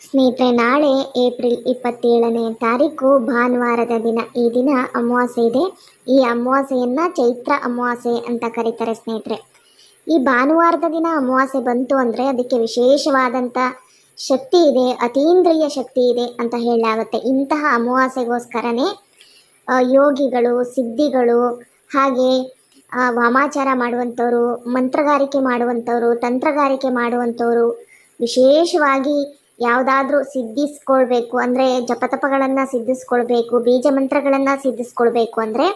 ಸ್ನೇಹಿತರೆ, ನಾಳೆ ಏಪ್ರಿಲ್ ಇಪ್ಪತ್ತೇಳನೇ ತಾರೀಕು ಭಾನುವಾರದ ದಿನ. ಈ ದಿನ ಅಮಾವಾಸ್ಯೆ ಇದೆ. ಈ ಅಮಾವಾಸ್ಯೆಯನ್ನು ಚೈತ್ರ ಅಮಾವಾಸ್ಯೆ ಅಂತ ಕರೀತಾರೆ ಸ್ನೇಹಿತರೆ. ಈ ಭಾನುವಾರದ ದಿನ ಅಮಾವಾಸ್ಯೆ ಬಂತು ಅಂದರೆ ಅದಕ್ಕೆ ವಿಶೇಷವಾದಂಥ ಶಕ್ತಿ ಇದೆ, ಅತೀಂದ್ರಿಯ ಶಕ್ತಿ ಇದೆ ಅಂತ ಹೇಳಲಾಗುತ್ತೆ. ಇಂತಹ ಅಮಾವಾಸ್ಯೆಗೋಸ್ಕರನೇ ಯೋಗಿಗಳು, ಸಿದ್ಧಿಗಳು, ಹಾಗೆ ವಾಮಾಚಾರ ಮಾಡುವಂಥವರು, ಮಂತ್ರಗಾರಿಕೆ ಮಾಡುವಂಥವರು, ತಂತ್ರಗಾರಿಕೆ ಮಾಡುವಂಥವರು, ವಿಶೇಷವಾಗಿ ಯಾವುದಾದ್ರೂ ಸಿದ್ಧಿಸ್ಕೊಳ್ಬೇಕು ಅಂದರೆ ಜಪತಪಗಳನ್ನು ಸಿದ್ಧಿಸ್ಕೊಳ್ಬೇಕು, ಬೀಜ ಮಂತ್ರಗಳನ್ನು ಸಿದ್ಧಿಸ್ಕೊಳ್ಬೇಕು ಅಂದರೆ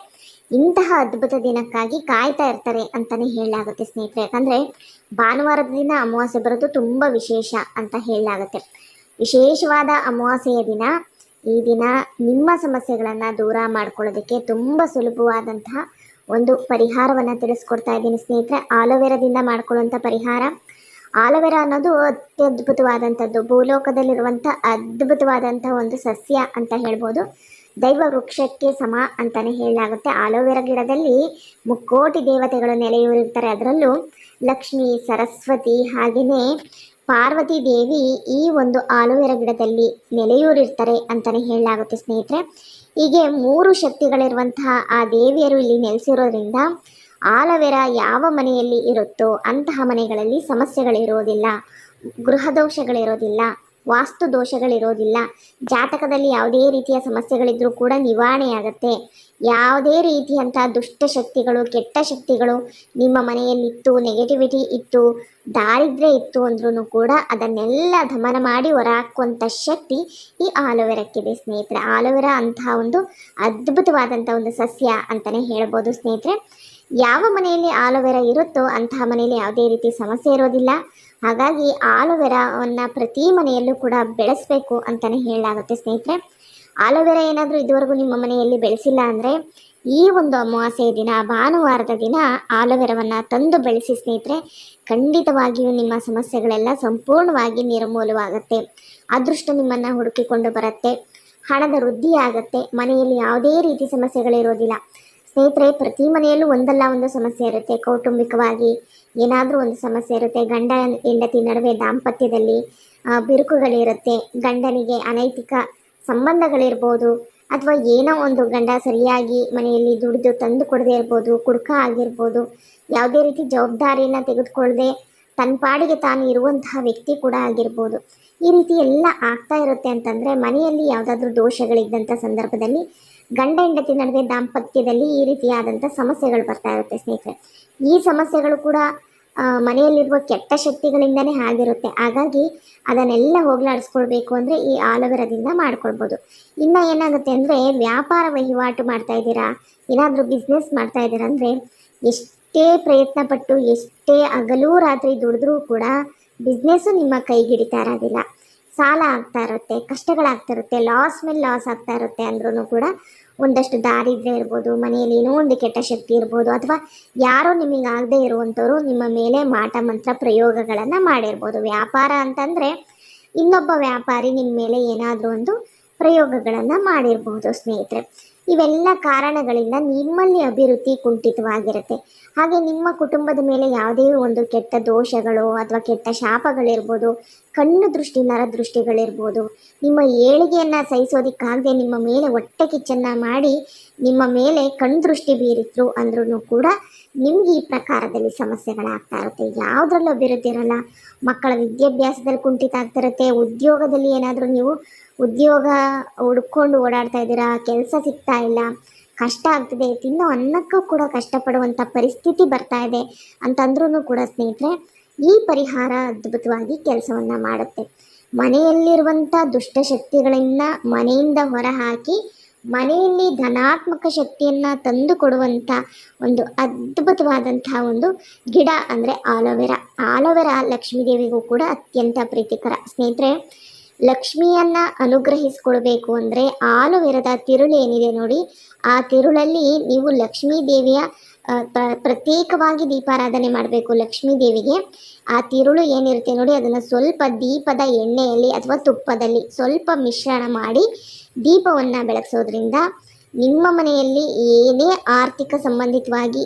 ಇಂತಹ ಅದ್ಭುತ ದಿನಕ್ಕಾಗಿ ಕಾಯ್ತಾ ಇರ್ತಾರೆ ಅಂತಲೇ ಹೇಳಲಾಗುತ್ತೆ ಸ್ನೇಹಿತರೆ. ಯಾಕಂದರೆ ಭಾನುವಾರದ ದಿನ ಅಮಾವಾಸ್ಯೆ ಬರೋದು ತುಂಬ ವಿಶೇಷ ಅಂತ ಹೇಳಲಾಗುತ್ತೆ. ವಿಶೇಷವಾದ ಅಮಾವಾಸ್ಯೆಯ ದಿನ, ಈ ದಿನ ನಿಮ್ಮ ಸಮಸ್ಯೆಗಳನ್ನು ದೂರ ಮಾಡ್ಕೊಳ್ಳೋದಕ್ಕೆ ತುಂಬ ಸುಲಭವಾದಂತಹ ಒಂದು ಪರಿಹಾರವನ್ನು ತಿಳಿಸ್ಕೊಡ್ತಾ ಇದ್ದೀನಿ ಸ್ನೇಹಿತರೆ. ಆಲೋವೆರಾದಿಂದ ಮಾಡ್ಕೊಳ್ಳುವಂಥ ಪರಿಹಾರ ಆಲೋವೆರಾ ಅನ್ನೋದು ಅತ್ಯದ್ಭುತವಾದಂಥದ್ದು. ಭೂಲೋಕದಲ್ಲಿರುವಂಥ ಅದ್ಭುತವಾದಂಥ ಒಂದು ಸಸ್ಯ ಅಂತ ಹೇಳ್ಬೋದು. ದೈವ ವೃಕ್ಷಕ್ಕೆ ಸಮ ಅಂತಲೇ ಹೇಳಲಾಗುತ್ತೆ. ಆಲೋವೆರಾ ಗಿಡದಲ್ಲಿ ಮುಕ್ಕೋಟಿ ದೇವತೆಗಳು ನೆಲೆಯೂರಿರ್ತಾರೆ. ಅದರಲ್ಲೂ ಲಕ್ಷ್ಮಿ, ಸರಸ್ವತಿ ಹಾಗೆಯೇ ಪಾರ್ವತಿ ದೇವಿ ಈ ಒಂದು ಆಲೋವೆರಾ ಗಿಡದಲ್ಲಿ ನೆಲೆಯೂರಿರ್ತಾರೆ ಅಂತಲೇ ಹೇಳಲಾಗುತ್ತೆ ಸ್ನೇಹಿತರೆ. ಹೀಗೆ ಮೂರು ಶಕ್ತಿಗಳಿರುವಂತಹ ಆ ದೇವಿಯರು ಇಲ್ಲಿ ನೆಲೆಸಿರೋದ್ರಿಂದ ಆಲೋವೆರಾ ಯಾವ ಮನೆಯಲ್ಲಿ ಇರುತ್ತೋ ಅಂತಹ ಮನೆಗಳಲ್ಲಿ ಸಮಸ್ಯೆಗಳಿರೋದಿಲ್ಲ ಗೃಹ ದೋಷಗಳಿರೋದಿಲ್ಲ ವಾಸ್ತು ದೋಷಗಳಿರೋದಿಲ್ಲ ಜಾತಕದಲ್ಲಿ ಯಾವುದೇ ರೀತಿಯ ಸಮಸ್ಯೆಗಳಿದ್ರೂ ಕೂಡ ನಿವಾರಣೆಯಾಗತ್ತೆ. ಯಾವುದೇ ರೀತಿಯಂಥ ದುಷ್ಟ ಶಕ್ತಿಗಳು, ಕೆಟ್ಟ ಶಕ್ತಿಗಳು ನಿಮ್ಮ ಮನೆಯಲ್ಲಿತ್ತು ನೆಗೆಟಿವಿಟಿ ಇತ್ತು, ದಾರಿದ್ರ್ಯ ಇತ್ತು ಅಂದ್ರೂ ಕೂಡ ಅದನ್ನೆಲ್ಲ ದಮನ ಮಾಡಿ ಹೊರಹಾಕುವಂಥ ಶಕ್ತಿ ಈ ಆಲೋವೆರಕ್ಕಿದೆ ಸ್ನೇಹಿತರೆ. ಆಲೋವೆರಾ ಅಂತಹ ಒಂದು ಅದ್ಭುತವಾದಂಥ ಒಂದು ಸಸ್ಯ ಅಂತಲೇ ಹೇಳ್ಬೋದು ಸ್ನೇಹಿತರೆ. ಯಾವ ಮನೆಯಲ್ಲಿ ಆಲೋವೆರಾ ಇರುತ್ತೋ ಅಂತಹ ಮನೆಯಲ್ಲಿ ಯಾವುದೇ ರೀತಿ ಸಮಸ್ಯೆ ಇರೋದಿಲ್ಲ. ಹಾಗಾಗಿ ಆಲೋವೆರಾವನ್ನು ಪ್ರತಿ ಮನೆಯಲ್ಲೂ ಕೂಡ ಬೆಳೆಸಬೇಕು ಅಂತಲೇ ಹೇಳಲಾಗುತ್ತೆ ಸ್ನೇಹಿತರೆ. ಆಲೋವೆರಾ ಏನಾದರೂ ಇದುವರೆಗೂ ನಿಮ್ಮ ಮನೆಯಲ್ಲಿ ಬೆಳೆಸಿಲ್ಲ ಅಂದರೆ ಈ ಒಂದು ಅಮಾವಾಸ್ಯೆಯ ದಿನ, ಭಾನುವಾರದ ದಿನ ಆಲೋವೆರವನ್ನು ತಂದು ಬೆಳೆಸಿ ಸ್ನೇಹಿತರೆ, ಖಂಡಿತವಾಗಿಯೂ ನಿಮ್ಮ ಸಮಸ್ಯೆಗಳೆಲ್ಲ ಸಂಪೂರ್ಣವಾಗಿ ನಿರ್ಮೂಲವಾಗುತ್ತೆ. ಅದೃಷ್ಟ ನಿಮ್ಮನ್ನು ಹುಡುಕಿಕೊಂಡು ಬರುತ್ತೆ. ಹಣದ ವೃದ್ಧಿ ಆಗುತ್ತೆ ಮನೆಯಲ್ಲಿ ಯಾವುದೇ ರೀತಿ ಸಮಸ್ಯೆಗಳಿರೋದಿಲ್ಲ. ಸ್ನೇಹಿತರೆ, ಪ್ರತಿ ಮನೆಯಲ್ಲೂ ಒಂದಲ್ಲ ಒಂದು ಸಮಸ್ಯೆ ಇರುತ್ತೆ. ಕೌಟುಂಬಿಕವಾಗಿ ಏನಾದರೂ ಒಂದು ಸಮಸ್ಯೆ ಇರುತ್ತೆ. ಗಂಡ ಹೆಂಡತಿ ನಡುವೆ ದಾಂಪತ್ಯದಲ್ಲಿ ಬಿರುಕುಗಳಿರುತ್ತೆ. ಗಂಡನಿಗೆ ಅನೈತಿಕ ಸಂಬಂಧಗಳಿರ್ಬೋದು, ಅಥವಾ ಏನೋ ಒಂದು ಗಂಡ ಸರಿಯಾಗಿ ಮನೆಯಲ್ಲಿ ದುಡಿದು ತಂದು ಕೊಡದೇ ಇರ್ಬೋದು, ಕುಡ್ಕ ಆಗಿರ್ಬೋದು, ಯಾವುದೇ ರೀತಿ ಜವಾಬ್ದಾರಿಯನ್ನು ತೆಗೆದುಕೊಳ್ಳದೆ ತನ್ನ ಪಾಡಿಗೆ ತಾನು ಇರುವಂತಹ ವ್ಯಕ್ತಿ ಕೂಡ ಆಗಿರ್ಬೋದು. ಈ ರೀತಿ ಎಲ್ಲ ಆಗ್ತಾ ಇರುತ್ತೆ ಅಂತಂದರೆ ಮನೆಯಲ್ಲಿ ಯಾವುದಾದ್ರೂ ದೋಷಗಳಿದ್ದಂಥ ಸಂದರ್ಭದಲ್ಲಿ ಗಂಡ ಹೆಂಡತಿ ನಡುವೆ ದಾಂಪತ್ಯದಲ್ಲಿ ಈ ರೀತಿಯಾದಂಥ ಸಮಸ್ಯೆಗಳು ಬರ್ತಾ ಇರುತ್ತೆ ಸ್ನೇಹಿತರೆ. ಈ ಸಮಸ್ಯೆಗಳು ಕೂಡ ಮನೆಯಲ್ಲಿರುವ ಕೆಟ್ಟ ಶಕ್ತಿಗಳಿಂದನೇ ಆಗಿರುತ್ತೆ. ಹಾಗಾಗಿ ಅದನ್ನೆಲ್ಲ ಹೋಗ್ಲಾಡಿಸ್ಕೊಳ್ಬೇಕು ಅಂದರೆ ಈ ಆಲೋವೆರಾದಿಂದ ಮಾಡ್ಕೊಳ್ಬೋದು. ಇನ್ನು ಏನಾಗುತ್ತೆ ಅಂದರೆ ವ್ಯಾಪಾರ ವಹಿವಾಟು ಮಾಡ್ತಾ ಇದ್ದೀರಾ? ಏನಾದರೂ ಬಿಸ್ನೆಸ್ ಮಾಡ್ತಾ ಇದ್ದೀರಾ ಅಂದರೆ ಎಷ್ಟೇ ಪ್ರಯತ್ನ ಪಟ್ಟು, ಎಷ್ಟೇ ಹಗಲು ರಾತ್ರಿ ದುಡಿದ್ರೂ ಕೂಡ ಬಿಸ್ನೆಸ್ಸು ನಿಮ್ಮ ಕೈಗಿಡಿತಾ ಇರೋದಿಲ್ಲ. ಸಾಲ ಆಗ್ತಾ ಇರುತ್ತೆ ಕಷ್ಟಗಳಾಗ್ತಾ ಇರುತ್ತೆ ಲಾಸ್ ಮೇಲೆ ಲಾಸ್ ಆಗ್ತಾ ಇರುತ್ತೆ ಅಂದ್ರೂ ಕೂಡ ಒಂದಷ್ಟು ದಾರಿದ್ರ್ಯ ಇರ್ಬೋದು, ಮನೆಯಲ್ಲಿ ಏನೋ ಒಂದು ಕೆಟ್ಟ ಶಕ್ತಿ ಇರ್ಬೋದು, ಅಥವಾ ಯಾರೋ ನಿಮಗೆ ಆಗದೆ ಇರುವಂಥವ್ರು ನಿಮ್ಮ ಮೇಲೆ ಮಾಟ ಮಂತ್ರ ಪ್ರಯೋಗಗಳನ್ನು ಮಾಡಿರ್ಬೋದು. ವ್ಯಾಪಾರ ಅಂತಂದರೆ ಇನ್ನೊಬ್ಬ ವ್ಯಾಪಾರಿ ನಿಮ್ಮ ಮೇಲೆ ಏನಾದರೂ ಒಂದು ಪ್ರಯೋಗಗಳನ್ನು ಮಾಡಿರ್ಬೋದು ಸ್ನೇಹಿತರೆ. ಇವೆಲ್ಲ ಕಾರಣಗಳಿಂದ ನಿಮ್ಮಲ್ಲಿ ಅಭಿವೃದ್ಧಿ ಕುಂಠಿತವಾಗಿರುತ್ತೆ. ಹಾಗೆ ನಿಮ್ಮ ಕುಟುಂಬದ ಮೇಲೆ ಯಾವುದೇ ಒಂದು ಕೆಟ್ಟ ದೋಷಗಳು ಅಥವಾ ಕೆಟ್ಟ ಶಾಪಗಳಿರ್ಬೋದು, ಕಣ್ಣು ದೃಷ್ಟಿ ನರದೃಷ್ಟಿಗಳಿರ್ಬೋದು ನಿಮ್ಮ ಏಳಿಗೆಯನ್ನು ಸಹಿಸೋದಕ್ಕಾಗದೆ ನಿಮ್ಮ ಮೇಲೆ ಹೊಟ್ಟೆ ಕಿಚ್ಚನ್ನು ಮಾಡಿ ನಿಮ್ಮ ಮೇಲೆ ಕಣ್ಣು ದೃಷ್ಟಿ ಬೀರಿದ್ರು ಅಂದ್ರೂ ಕೂಡ ನಿಮ್ಗೆ ಈ ಪ್ರಕಾರದಲ್ಲಿ ಸಮಸ್ಯೆಗಳಾಗ್ತಾ ಇರುತ್ತೆ. ಯಾವುದ್ರಲ್ಲೂ ಅಭಿವೃದ್ಧಿ ಇರಲ್ಲ. ಮಕ್ಕಳ ವಿದ್ಯಾಭ್ಯಾಸದಲ್ಲಿ ಕುಂಠಿತ ಆಗ್ತಿರುತ್ತೆ ಉದ್ಯೋಗದಲ್ಲಿ ಏನಾದರೂ ನೀವು ಉದ್ಯೋಗ ಹುಡ್ಕೊಂಡು ಓಡಾಡ್ತಾ ಇದ್ದೀರಾ, ಕೆಲಸ ಸಿಗ್ತಾ ಇಲ್ಲ, ಕಷ್ಟ ಆಗ್ತಿದೆ, ತಿನ್ನೋ ಅನ್ನಕ್ಕೂ ಕೂಡ ಕಷ್ಟಪಡುವಂಥ ಪರಿಸ್ಥಿತಿ ಬರ್ತಾ ಇದೆ ಅಂತಂದ್ರೂ ಕೂಡ ಸ್ನೇಹಿತರೆ, ಈ ಪರಿಹಾರ ಅದ್ಭುತವಾಗಿ ಕೆಲಸವನ್ನು ಮಾಡುತ್ತೆ. ಮನೆಯಲ್ಲಿರುವಂಥ ದುಷ್ಟಶಕ್ತಿಗಳನ್ನು ಮನೆಯಿಂದ ಹೊರಹಾಕಿ ಮನೆಯಲ್ಲಿ ಧನಾತ್ಮಕ ಶಕ್ತಿಯನ್ನು ತಂದು ಕೊಡುವಂಥ ಒಂದು ಅದ್ಭುತವಾದಂತಹ ಒಂದು ಗಿಡ ಅಂದರೆ ಆಲೋವೆರಾ. ಆಲೋವೆರಾ ಲಕ್ಷ್ಮೀದೇವಿಗೂ ಕೂಡ ಅತ್ಯಂತ ಪ್ರೀತಿಕರ. ಸ್ನೇಹಿತರೆ ಲಕ್ಷ್ಮಿಯನ್ನು ಅನುಗ್ರಹಿಸ್ಕೊಳ್ಬೇಕು ಅಂದರೆ ತಿರುಳು ಏನಿದೆ ನೋಡಿ, ಆ ತಿರುಳಲ್ಲಿ ನೀವು ಲಕ್ಷ್ಮೀ ದೇವಿಯ ಪ್ರತ್ಯೇಕವಾಗಿ ದೀಪಾರಾಧನೆ ಮಾಡಬೇಕು ಲಕ್ಷ್ಮೀ ದೇವಿಗೆ. ಆ ತಿರುಳು ಏನಿರುತ್ತೆ ನೋಡಿ, ಅದನ್ನು ಸ್ವಲ್ಪ ದೀಪದ ಎಣ್ಣೆಯಲ್ಲಿ ಅಥವಾ ತುಪ್ಪದಲ್ಲಿ ಸ್ವಲ್ಪ ಮಿಶ್ರಣ ಮಾಡಿ ದೀಪವನ್ನು ಬೆಳಗಿಸೋದ್ರಿಂದ ನಿಮ್ಮ ಮನೆಯಲ್ಲಿ ಏನೇ ಆರ್ಥಿಕ ಸಂಬಂಧಿತವಾಗಿ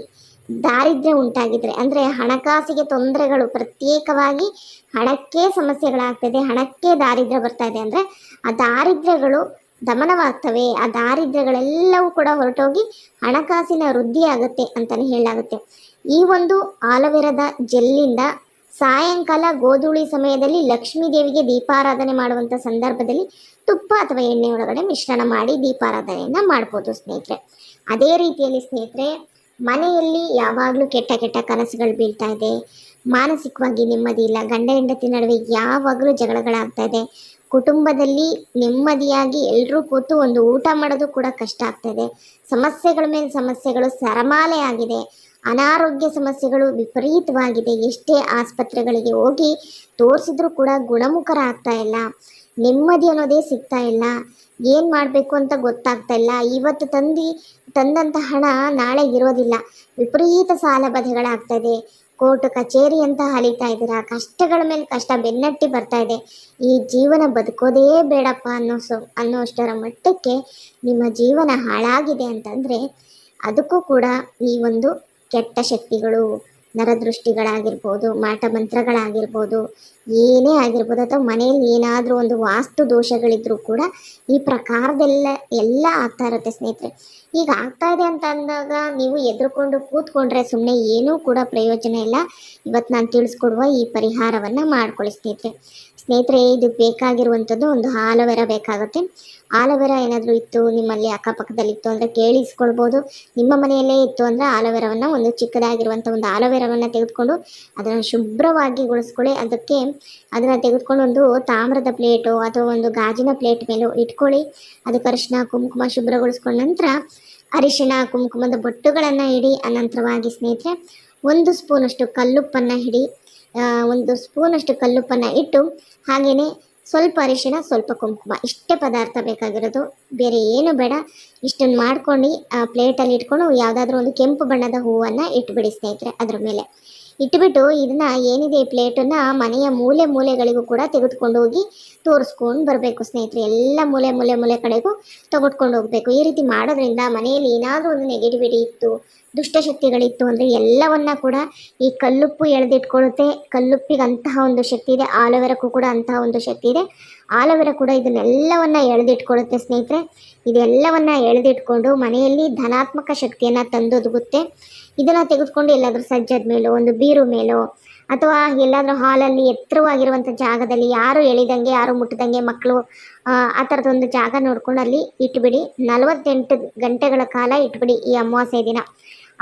ದಾರಿದ್ರ್ಯ ಉಂಟಾಗಿದ್ರೆ, ಅಂದರೆ ಹಣಕಾಸಿಗೆ ತೊಂದರೆಗಳು ಪ್ರತ್ಯೇಕವಾಗಿ ಹಣಕ್ಕೆ ಸಮಸ್ಯೆಗಳಾಗ್ತದೆ, ಹಣಕ್ಕೆ ದಾರಿದ್ರ್ಯ ಬರ್ತಾ ಇದೆ ಅಂದರೆ ಆ ದಾರಿದ್ರ್ಯಗಳು ದಮನವಾಗ್ತವೆ. ಆ ದಾರಿದ್ರ್ಯಗಳೆಲ್ಲವೂ ಕೂಡ ಹೊರಟೋಗಿ ಹಣಕಾಸಿನ ವೃದ್ಧಿ ಆಗುತ್ತೆ ಅಂತಲೇ ಹೇಳಲಾಗುತ್ತೆ. ಈ ಒಂದು ಆಲೋವೆರಾದ ಜೆಲ್ಲಿಂದ ಸಾಯಂಕಾಲ ಗೋಧೂಳಿ ಸಮಯದಲ್ಲಿ ಲಕ್ಷ್ಮೀ ದೇವಿಗೆ ದೀಪಾರಾಧನೆ ಮಾಡುವಂಥ ಸಂದರ್ಭದಲ್ಲಿ ತುಪ್ಪ ಅಥವಾ ಎಣ್ಣೆ ಒಳಗಡೆ ಮಿಶ್ರಣ ಮಾಡಿ ದೀಪಾರಾಧನೆಯನ್ನು ಮಾಡ್ಬೋದು ಸ್ನೇಹಿತರೆ. ಅದೇ ರೀತಿಯಲ್ಲಿ ಸ್ನೇಹಿತರೆ ಮನೆಯಲ್ಲಿ ಯಾವಾಗಲೂ ಕೆಟ್ಟ ಕೆಟ್ಟ ಕನಸುಗಳು ಬೀಳ್ತಾ ಇದೆ. ಮಾನಸಿಕವಾಗಿ ನೆಮ್ಮದಿ ಇಲ್ಲ. ಗಂಡ ಹೆಂಡತಿ ನಡುವೆ ಯಾವಾಗಲೂ ಜಗಳಗಳಾಗ್ತಾ ಇದೆ. ಕುಟುಂಬದಲ್ಲಿ ನೆಮ್ಮದಿಯಾಗಿ ಎಲ್ಲರೂ ಕೂತು ಒಂದು ಊಟ ಮಾಡೋದು ಕೂಡ ಕಷ್ಟ ಆಗ್ತಾ ಇದೆ. ಸಮಸ್ಯೆಗಳ ಮೇಲೆ ಸಮಸ್ಯೆಗಳು ಸರಮಾಲೆ ಆಗಿದೆ. ಅನಾರೋಗ್ಯ ಸಮಸ್ಯೆಗಳು ವಿಪರೀತವಾಗಿದೆ. ಎಷ್ಟೇ ಆಸ್ಪತ್ರೆಗಳಿಗೆ ಹೋಗಿ ತೋರಿಸಿದ್ರೂ ಕೂಡ ಗುಣಮುಖರಾಗ್ತಾ ಇಲ್ಲ. ನೆಮ್ಮದಿ ಅನ್ನೋದೇ ಸಿಗ್ತಾ ಇಲ್ಲ. ಏನು ಮಾಡಬೇಕು ಅಂತ ಗೊತ್ತಾಗ್ತಾ ಇಲ್ಲ. ಇವತ್ತು ತಂದು ತಂದಂಥ ಹಣ ನಾಳೆ ಇರೋದಿಲ್ಲ. ವಿಪರೀತ ಸಾಲ ಬಧೆಗಳಾಗ್ತಾಯಿದೆ ಕೋರ್ಟ್, ಕಚೇರಿ ಅಂತ ಅಲಿತಾ ಇದ್ದೀರಾ? ಕಷ್ಟಗಳ ಮೇಲೆ ಕಷ್ಟ, ಬೆನ್ನಟ್ಟಿ ಬರ್ತಾ ಇದೆ. ಈ ಜೀವನ ಬದುಕೋದೇ ಬೇಡಪ್ಪ ಅನ್ನೋ ಸೊ, ಅನ್ನೋಷ್ಟರ ಮಟ್ಟಕ್ಕೆ ನಿಮ್ಮ ಜೀವನ ಹಾಳಾಗಿದೆ ಅಂತಂದರೆ ಅದಕ್ಕೂ ಕೂಡ ಈ ಒಂದು ಕೆಟ್ಟ ಶಕ್ತಿಗಳು, ನರದೃಷ್ಟಿಗಳಾಗಿರ್ಬೋದು, ಮಾಟ ಮಂತ್ರಗಳಾಗಿರ್ಬೋದು ಏನೇ ಆಗಿರ್ಬೋದು ಅಥವಾ ಮನೆಯಲ್ಲಿ ಏನಾದರೂ ಒಂದು ವಾಸ್ತು ದೋಷಗಳಿದ್ರೂ ಕೂಡ ಈ ಪ್ರಕಾರದೆಲ್ಲ ಎಲ್ಲ ಆಗ್ತಾ ಇರುತ್ತೆ ಸ್ನೇಹಿತರೆ. ಈಗ ಆಗ್ತಾ ಇದೆ ಅಂತ ಅಂದಾಗ ನೀವು ಎದುರುಕೊಂಡು ಕೂತ್ಕೊಂಡ್ರೆ ಸುಮ್ಮನೆ ಏನೂ ಕೂಡ ಪ್ರಯೋಜನ ಇಲ್ಲ. ಇವತ್ತು ನಾನು ತಿಳಿಸ್ಕೊಡುವ ಈ ಪರಿಹಾರವನ್ನು ಮಾಡ್ಕೊಳ್ಳಿ ಸ್ನೇಹಿತರೆ. ಸ್ನೇಹಿತರೆ, ಇದು ಬೇಕಾಗಿರುವಂಥದ್ದು ಒಂದು ಆಲೋವೆರಾ ಬೇಕಾಗುತ್ತೆ. ಆಲೋವೆರಾ ಏನಾದರೂ ಇತ್ತು, ನಿಮ್ಮಲ್ಲಿ ಅಕ್ಕಪಕ್ಕದಲ್ಲಿ ಇತ್ತು ಅಂದರೆ ಕೇಳಿಸ್ಕೊಳ್ಬೋದು. ನಿಮ್ಮ ಮನೆಯಲ್ಲೇ ಇತ್ತು ಅಂದರೆ ಆಲೋವೆರಾವನ್ನು ಒಂದು ಚಿಕ್ಕದಾಗಿರುವಂಥ ಒಂದು ಆಲೋವೆರಾವನ್ನು ತೆಗೆದುಕೊಂಡು ಅದನ್ನು ಶುಭ್ರವಾಗಿ ಗುಣಿಸ್ಕೊಳ್ಳಿ ಅದಕ್ಕೆ ಅದನ್ನು ತೆಗೆದುಕೊಂಡು ಒಂದು ತಾಮ್ರದ ಪ್ಲೇಟು ಅಥವಾ ಒಂದು ಗಾಜಿನ ಪ್ಲೇಟ್ ಮೇಲೆ ಇಟ್ಕೊಳ್ಳಿ. ಅದಕ್ಕೆ ಅರಿಶಿನ, ಕುಂಕುಮ ಶುಭ್ರಗೊಳಿಸ್ಕೊಂಡ ನಂತರ ಅರಿಶಿಣ ಕುಂಕುಮದ ಬೊಟ್ಟುಗಳನ್ನು ಇಡಿ. ಅನಂತರವಾಗಿ ಸ್ನೇಹಿತರೆ, ಒಂದು ಸ್ಪೂನಷ್ಟು ಕಲ್ಲುಪ್ಪನ್ನು ಹಿಡಿ ಒಂದು ಸ್ಪೂನಷ್ಟು ಕಲ್ಲುಪ್ಪನ್ನು ಇಟ್ಟು ಹಾಗೆಯೇ ಸ್ವಲ್ಪ ಅರಿಶಿಣ ಸ್ವಲ್ಪ ಕುಂಕುಮ. ಇಷ್ಟೇ ಪದಾರ್ಥ ಬೇಕಾಗಿರೋದು. ಬೇರೆ ಏನು ಬೇಡ. ಇಷ್ಟನ್ನು ಮಾಡ್ಕೊಂಡು ಆ ಪ್ಲೇಟಲ್ಲಿ ಇಟ್ಕೊಂಡು ಯಾವುದಾದ್ರೂ ಒಂದು ಕೆಂಪು ಬಣ್ಣದ ಹೂವನ್ನು ಇಟ್ಬಿಡಿ ಸ್ನೇಹಿತರೆ ಅದ್ರ ಮೇಲೆ. ಇಟ್ಬಿಟ್ಟು ಇದನ್ನ ಏನಿದೆ ಈ ಪ್ಲೇಟನ್ನು ಮನೆಯ ಮೂಲೆ ಮೂಲೆಗಳಿಗೂ ಕೂಡ ತೆಗೆದುಕೊಂಡು ಹೋಗಿ ತೋರಿಸ್ಕೊಂಡು ಬರಬೇಕು ಸ್ನೇಹಿತರೆ, ಎಲ್ಲ ಮೂಲೆ ಮೂಲೆ ಮೂಲೆ ಕಡೆಗೂ ತಗೊಟ್ಕೊಂಡು ಹೋಗಬೇಕು. ಈ ರೀತಿ ಮಾಡೋದ್ರಿಂದ ಮನೆಯಲ್ಲಿ ಏನಾದರೂ ಒಂದು ನೆಗೆಟಿವಿಟಿ ಇತ್ತು, ದುಷ್ಟಶಕ್ತಿಗಳಿತ್ತು ಅಂದರೆ ಎಲ್ಲವನ್ನ ಕೂಡ ಈ ಕಲ್ಲುಪ್ಪು ಎಳೆದಿಟ್ಕೊಳ್ಳುತ್ತೆ. ಕಲ್ಲುಪ್ಪಿಗೆ ಅಂತಹ ಒಂದು ಶಕ್ತಿ ಇದೆ, ಆಲೋವೆರಕ್ಕೂ ಕೂಡ ಅಂತಹ ಒಂದು ಶಕ್ತಿ ಇದೆ. ಆಲೋವೆರ ಕೂಡ ಇದನ್ನೆಲ್ಲವನ್ನ ಎಳೆದಿಟ್ಕೊಳ್ಳುತ್ತೆ ಸ್ನೇಹಿತರೆ. ಇದೆಲ್ಲವನ್ನ ಎಳೆದಿಟ್ಕೊಂಡು ಮನೆಯಲ್ಲಿ ಧನಾತ್ಮಕ ಶಕ್ತಿಯನ್ನು ತಂದೊದಗುತ್ತೆ ಇದನ್ನು ತೆಗೆದುಕೊಂಡು ಎಲ್ಲಾದರೂ ಸಜ್ಜದ ಮೇಲೋ, ಒಂದು ಬೀರು ಮೇಲೋ ಅಥವಾ ಎಲ್ಲಾದರೂ ಹಾಲಲ್ಲಿ ಎತ್ತರವಾಗಿರುವಂಥ ಜಾಗದಲ್ಲಿ ಯಾರು ಎಳಿದಂಗೆ, ಯಾರು ಮುಟ್ಟದಂಗೆ ಮಕ್ಕಳು, ಆ ಥರದೊಂದು ಜಾಗ ನೋಡ್ಕೊಂಡು ಅಲ್ಲಿ ಇಟ್ಬಿಡಿ. ನಲವತ್ತೆಂಟು ಗಂಟೆಗಳ ಕಾಲ ಇಟ್ಬಿಡಿ ಈ ಅಮಾವಾಸ್ಯೆ ದಿನ.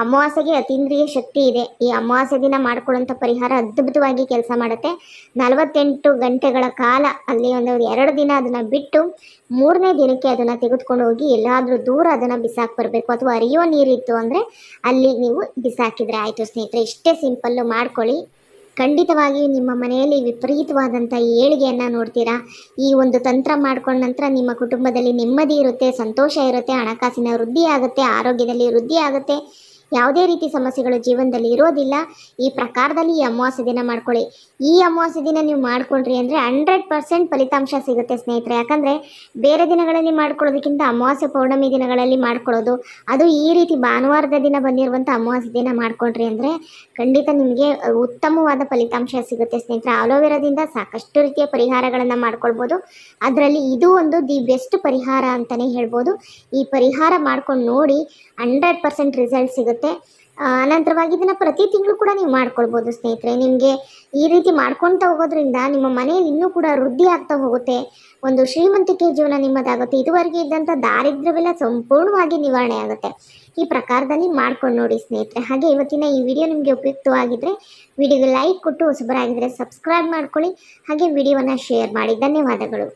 ಅಮಾವಾಸ್ಯೆಗೆ ಅತೀಂದ್ರಿಯ ಶಕ್ತಿ ಇದೆ. ಈ ಅಮಾವಾಸ್ಯೆ ದಿನ ಮಾಡ್ಕೊಳ್ಳೋಂಥ ಪರಿಹಾರ ಅದ್ಭುತವಾಗಿ ಕೆಲಸ ಮಾಡುತ್ತೆ. ನಲವತ್ತೆಂಟು ಗಂಟೆಗಳ ಕಾಲ ಅಲ್ಲಿ ಒಂದು ಎರಡು ದಿನ ಅದನ್ನು ಬಿಟ್ಟು ಮೂರನೇ ದಿನಕ್ಕೆ ಅದನ್ನು ತೆಗೆದುಕೊಂಡು ಹೋಗಿ ಎಲ್ಲಾದರೂ ದೂರ ಅದನ್ನು ಬಿಸಾಕಿ ಬರಬೇಕು. ಅಥವಾ ಅರಿಯೋ ನೀರಿತ್ತು ಅಂದರೆ ಅಲ್ಲಿ ನೀವು ಬಿಸಾಕಿದ್ರೆ. ಆಯಿತು ಸ್ನೇಹಿತರೆ, ಇಷ್ಟೇ ಸಿಂಪಲ್ಲು ಮಾಡ್ಕೊಳ್ಳಿ. ಖಂಡಿತವಾಗಿ ನಿಮ್ಮ ಮನೆಯಲ್ಲಿ ವಿಪರೀತವಾದಂಥ ಏಳಿಗೆಯನ್ನು ನೋಡ್ತೀರಾ? ಈ ಒಂದು ತಂತ್ರ ಮಾಡ್ಕೊಂಡ ನಂತರ ನಿಮ್ಮ ಕುಟುಂಬದಲ್ಲಿ ನೆಮ್ಮದಿ ಇರುತ್ತೆ, ಸಂತೋಷ ಇರುತ್ತೆ, ಹಣಕಾಸಿನ ವೃದ್ಧಿ ಆಗುತ್ತೆ, ಆರೋಗ್ಯದಲ್ಲಿ ವೃದ್ಧಿ ಆಗುತ್ತೆ. ಯಾವುದೇ ರೀತಿ ಸಮಸ್ಯೆಗಳು ಜೀವನದಲ್ಲಿ ಇರೋದಿಲ್ಲ. ಈ ಪ್ರಕಾರದಲ್ಲಿ ಈ ಅಮಾವಾಸ್ಯ ದಿನ ಮಾಡ್ಕೊಳ್ಳಿ. ಈ ಅಮಾವಾಸ್ಯ ದಿನ ನೀವು ಮಾಡ್ಕೊಂಡ್ರಿ ಅಂದರೆ ಹಂಡ್ರೆಡ್ ಪರ್ಸೆಂಟ್ ಫಲಿತಾಂಶ ಸಿಗುತ್ತೆ ಸ್ನೇಹಿತರೆ. ಯಾಕಂದರೆ ಬೇರೆ ದಿನಗಳಲ್ಲಿ ಮಾಡ್ಕೊಳ್ಳೋದಕ್ಕಿಂತ ಅಮಾವಾಸ್ಯೆ ಪೌರ್ಣಮಿ ದಿನಗಳಲ್ಲಿ ಮಾಡ್ಕೊಳ್ಳೋದು, ಅದು ಈ ರೀತಿ ಭಾನುವಾರದ ದಿನ ಬಂದಿರುವಂಥ ಅಮಾವಾಸ್ಯ ದಿನ ಮಾಡ್ಕೊಂಡ್ರಿ ಅಂದರೆ ಖಂಡಿತ ನಿಮಗೆ ಉತ್ತಮವಾದ ಫಲಿತಾಂಶ ಸಿಗುತ್ತೆ ಸ್ನೇಹಿತರೆ. ಆಲೋವೆರಾದಿಂದ ಸಾಕಷ್ಟು ರೀತಿಯ ಪರಿಹಾರಗಳನ್ನು ಮಾಡ್ಕೊಳ್ಬೋದು. ಅದರಲ್ಲಿ ಇದು ಒಂದು ದಿ ಬೆಸ್ಟ್ ಪರಿಹಾರ ಅಂತಲೇ ಹೇಳ್ಬೋದು. ಈ ಪರಿಹಾರ ಮಾಡ್ಕೊಂಡು ನೋಡಿ ಹಂಡ್ರೆಡ್ ಪರ್ಸೆಂಟ್ ರಿಸಲ್ಟ್ ಸಿಗುತ್ತೆ. ಆ, ಅನಂತರವಾಗಿ ಇದನ್ನು ಪ್ರತಿ ತಿಂಗಳು ಕೂಡ ನೀವು ಮಾಡ್ಕೊಳ್ಬೋದು ಸ್ನೇಹಿತರೆ. ನಿಮಗೆ ಈ ರೀತಿ ಮಾಡ್ಕೊತಾ ಹೋಗೋದ್ರಿಂದ ನಿಮ್ಮ ಮನೆಯಲ್ಲಿ ಇನ್ನೂ ಕೂಡ ವೃದ್ಧಿ ಆಗ್ತಾ ಹೋಗುತ್ತೆ. ಒಂದು ಶ್ರೀಮಂತಿಕೆ ಜೀವನ ನಿಮ್ಮದಾಗುತ್ತೆ. ಇದುವರೆಗೆ ಇದ್ದಂಥ ದಾರಿದ್ರ್ಯವೆಲ್ಲ ಸಂಪೂರ್ಣವಾಗಿ ನಿವಾರಣೆ ಆಗುತ್ತೆ. ಈ ಪ್ರಕಾರದಲ್ಲಿ ಮಾಡ್ಕೊಂಡು ನೋಡಿ ಸ್ನೇಹಿತರೆ. ಹಾಗೆ ಇವತ್ತಿನ ಈ ವಿಡಿಯೋ ನಿಮಗೆ ಉಪಯುಕ್ತವಾಗಿದ್ದರೆ ವಿಡಿಯೋಗೆ ಲೈಕ್ ಕೊಟ್ಟು ಹೊಸಬರಾಗಿದ್ದರೆ ಸಬ್ಸ್ಕ್ರೈಬ್ ಮಾಡ್ಕೊಳ್ಳಿ. ಹಾಗೆ ವಿಡಿಯೋವನ್ನು ಶೇರ್ ಮಾಡಿ. ಧನ್ಯವಾದಗಳು.